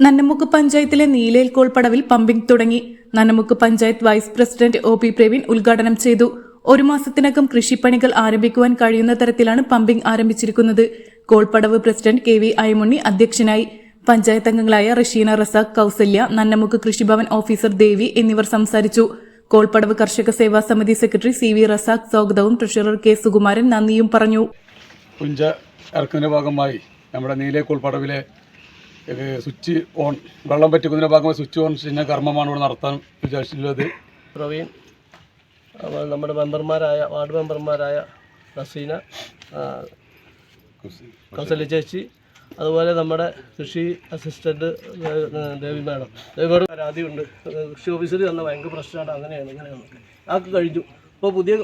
നന്നമുക്ക് പഞ്ചായത്തിലെ നീലേൽ കോൾപ്പടവിൽ പമ്പിംഗ് തുടങ്ങി. Nannamukku panchayat vice president O P Praveen ഉദ്ഘാടനം ചെയ്തു. ഒരു മാസത്തിനകം കൃഷിപ്പണികൾ ആരംഭിക്കുവാൻ കഴിയുന്ന തരത്തിലാണ് പമ്പിംഗ് ആരംഭിച്ചിരിക്കുന്നത്. കോൾപ്പടവ് പ്രസിഡന്റ് കെ വി അയമുണ്ണി അധ്യക്ഷനായി. പഞ്ചായത്ത് അംഗങ്ങളായ റഷീന റസാഖ് കൌസല്യ നന്നമുക്ക് കൃഷിഭവൻ ഓഫീസർ ദേവി എന്നിവർ സംസാരിച്ചു. കോൾപ്പടവ് കർഷക സേവാ സമിതി സെക്രട്ടറി സി വി റസാഖ് സ്വാഗതവും ട്രഷറർ കെ സുകുമാരൻ നന്ദിയും പറഞ്ഞു. പുഞ്ച ഇറക്കുന്നതിന്റെ ഭാഗമായി നമ്മുടെ നീലേക്കോൾ പടവിലെ സ്വിച്ച് ഓൺ വെള്ളം പറ്റിക്കുന്നതിന്റെ ഭാഗമായി സ്വിച്ച് ഓൺ ചെയ്യുന്ന കർമ്മമാണ് ഇവിടെ നടത്താൻ വിചാരിച്ചിട്ടുള്ളത്. പ്രവീൺ നമ്മുടെ മെമ്പർമാരായ വാർഡ് മെമ്പർമാരായ നസീന കൗസല്യ ചേച്ചി അതുപോലെ നമ്മുടെ കൃഷി അസിസ്റ്റന്റ് ദേവി മാഡം. ദേവിയോട് പരാതിയുണ്ട്. കൃഷി ഓഫീസർ തന്നെ ഭയങ്കര പ്രശ്നമാണ് അങ്ങനെയാണ് ഇങ്ങനെയാണ്. അതൊക്കെ കഴിഞ്ഞു. ഇപ്പോൾ പുതിയ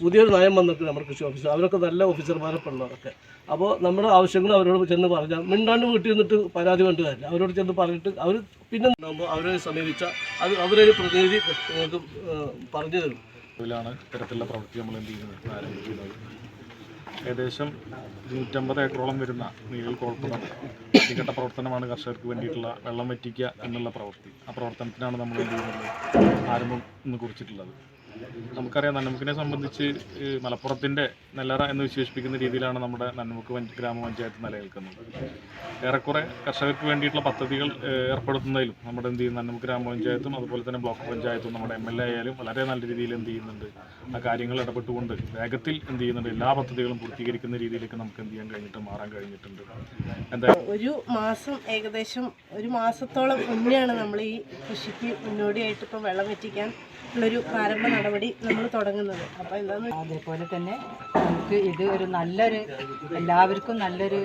പുതിയൊരു നയം വന്നിട്ടുണ്ട് നമ്മുടെ കൃഷി ഓഫീസർ അവരൊക്കെ നല്ല ഓഫീസർമാരെ പെണ്ണവരൊക്കെ അപ്പോൾ നമ്മുടെ ആവശ്യങ്ങൾ അവരോട് ചെന്ന് പറഞ്ഞാൽ മിണ്ടാണ്ട് വീട്ടിൽ നിന്നിട്ട് പരാതി കണ്ടു അവരോട് ചെന്ന് പറഞ്ഞിട്ട് അവർ പിന്നെ ഉണ്ടാകുമ്പോൾ അവരെ സമീപിച്ച അത് അവരൊരു പ്രതിനിധി പറഞ്ഞു തരും. ാണ് ഇത്തരത്തിലുള്ള പ്രവൃത്തി നമ്മൾ എന്ത് ചെയ്യുന്നത്? ആരംഭിക്കുന്നത്. ഏകദേശം നൂറ്റമ്പത് ഏക്കറോളം വരുന്ന നീഴൽ കോൾപ്പുറം വൃത്തികെട്ട പ്രവർത്തനമാണ് കർഷകർക്ക് വേണ്ടിയിട്ടുള്ള വെള്ളം വറ്റിക്കുക എന്നുള്ള പ്രവൃത്തി. ആ പ്രവർത്തനത്തിനാണ് നമ്മൾ എന്ത് ചെയ്യുന്നത്? ആരംഭം ഇന്ന് കുറിച്ചിട്ടുള്ളത്. നമുക്കറിയാം നന്മുക്കിനെ സംബന്ധിച്ച് മലപ്പുറത്തിന്റെ നെല്ലറ എന്ന് വിശേഷിപ്പിക്കുന്ന രീതിയിലാണ് നമ്മുടെ നന്മുക്ക് പഞ്ച- ഗ്രാമപഞ്ചായത്ത് നിലനിൽക്കുന്നത്. ഏറെക്കുറെ കർഷകർക്ക് വേണ്ടിയിട്ടുള്ള പദ്ധതികൾ ഏർപ്പെടുത്തുന്നതിലും നമ്മുടെ എന്ത് ചെയ്യുന്ന? നന്മുക്ക് ഗ്രാമപഞ്ചായത്തും അതുപോലെ തന്നെ ബ്ലോക്ക് പഞ്ചായത്തും നമ്മുടെ എം എൽ എ ആയാലും വളരെ നല്ല രീതിയിൽ എന്ത് ചെയ്യുന്നുണ്ട്? ആ കാര്യങ്ങൾ ഇടപെട്ടുകൊണ്ട് വേഗത്തിൽ എന്ത് ചെയ്യുന്നുണ്ട്? എല്ലാ പദ്ധതികളും പൂർത്തീകരിക്കുന്ന രീതിയിലേക്ക് നമുക്ക് എന്ത് ചെയ്യാൻ കഴിഞ്ഞിട്ട് മാറാൻ കഴിഞ്ഞിട്ടുണ്ട്. എന്താ ഒരു മാസം ഏകദേശം ഒരു മാസത്തോളം മുന്നെയാണ് നമ്മൾ ഈ കൃഷിക്ക് മുന്നോടിയായിട്ട് ഇപ്പം വെള്ളം വെറ്റിക്കാൻ ഉള്ളൊരു പ്രാരംഭ നടപടി നമ്മൾ തുടങ്ങുന്നത്. അപ്പോൾ എന്താണെന്ന് അതേപോലെ തന്നെ നമുക്ക് ഇത് ഒരു നല്ലൊരു എല്ലാവർക്കും നല്ലൊരു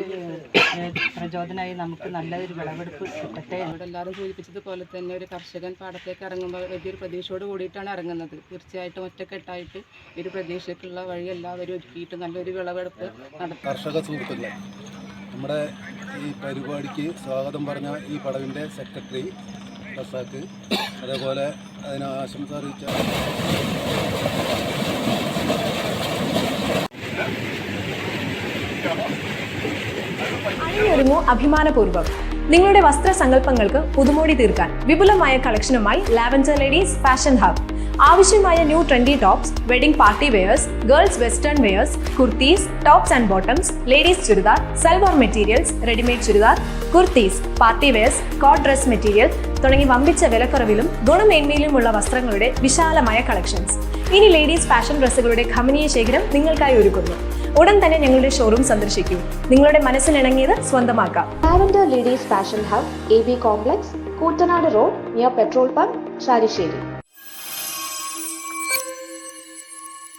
പ്രചോദനമായി നമുക്ക് നല്ലൊരു വിളവെടുപ്പ് കിട്ടട്ടെ ഇവിടെ എല്ലാവരും സൂചിപ്പിച്ചതുപോലെ തന്നെ ഒരു കർഷകൻ പാടത്തേക്ക് ഇറങ്ങുമ്പോൾ വലിയൊരു പ്രതീക്ഷയോട് കൂടിയിട്ടാണ് ഇറങ്ങുന്നത്. തീർച്ചയായിട്ടും ഒറ്റക്കെട്ടായിട്ട് ഈ ഒരു പ്രതീക്ഷയ്ക്കുള്ള വഴി എല്ലാവരും ഒരുക്കിയിട്ട് നല്ലൊരു വിളവെടുപ്പ് നടത്തും. കർഷക സുഹൃത്തുക്കളെ നമ്മുടെ ഈ പരിപാടിക്ക് സ്വാഗതം പറഞ്ഞ ഈ പടവിന്റെ സെക്രട്ടറി റസാക്ക് അതേപോലെ അതിന് ആശംസ അറിയിച്ച അണിയൊരുങ്ങൂ അഭിമാനപൂർവം. നിങ്ങളുടെ വസ്ത്ര സങ്കല്പങ്ങൾക്ക് പുതുമോടി തീർക്കാൻ വിപുലമായ കളക്ഷനുമായി ലാവൻഡർ ലേഡീസ് ഫാഷൻ ഹബ് ആവശ്യമായ new trendy tops wedding party wears girls western wears kurtis tops and bottoms ladies churidar salwar materials readymade churidar kurtis party wears coat dress material തുടങ്ങി വമ്പിച്ച വിലക്കുറവിലും ഗുണമേന്മയിലുമുള്ള വസ്ത്രങ്ങളുടെ വിശാലമായ കളക്ഷൻസ് ഇനി ലേഡീസ് ഫാഷൻ ഡ്രസ്സുകളുടെ ഖമനീയ ശേഖരം നിങ്ങൾക്കായി ഒരുക്കുന്നു. ഉടൻ തന്നെ ഞങ്ങളുടെ ഷോറൂം സന്ദർശിക്കൂ. നിങ്ങളുടെ മനസ്സിനിണങ്ങിയത് സ്വന്തമാക്കാം. Lavender ladies fashion hub A B complex Koottanad road near petrol pump Sharissery